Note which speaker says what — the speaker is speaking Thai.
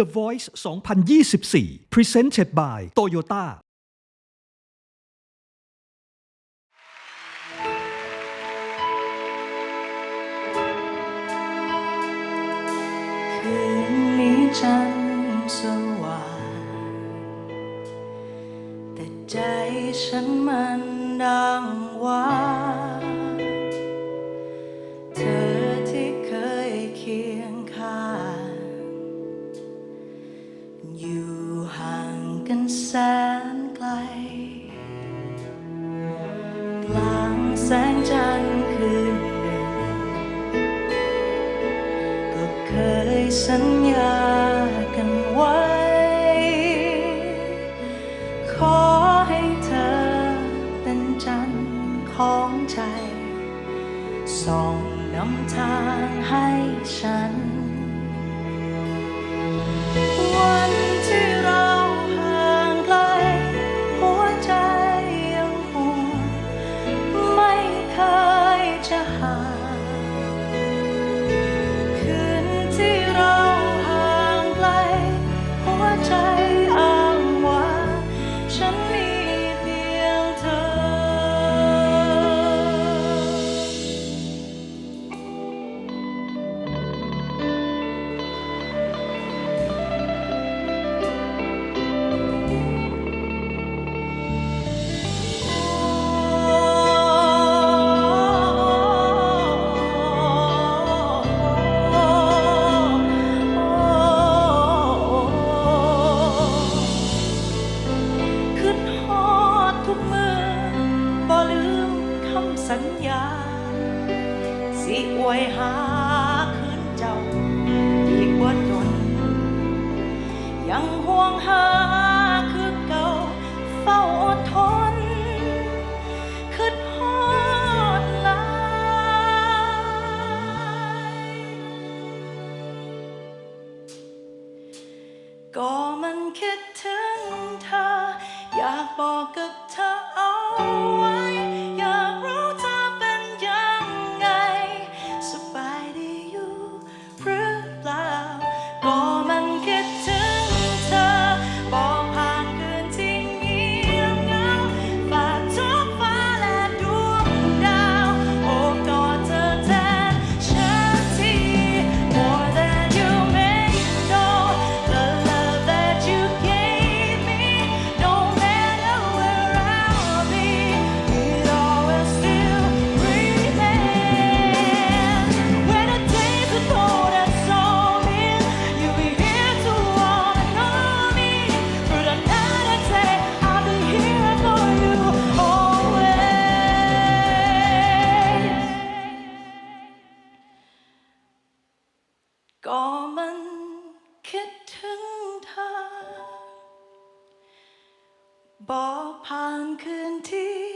Speaker 1: The Voice 2024 Presented by Toyota
Speaker 2: คืนนี้จันสว่างแต่ใจฉันมันดังว่า อยู่ห่างกันแสนไกล กลางแสงจันทร์คืนหนึ่งก็เคยสัญญากันไว้ ขอให้เธอเป็นจันทร์ของใจ ส่องนำทางให้ฉัน อวยหาคืนเจ้า อีกว่าดนยังห่วงหาคือเก่าเฝ้าอดทนขึ้นฮอดลายก็มันคิดถึงเธอ อยากบอกกับเธอ มันคิดถึงเธอ บอกผ่านคืนที่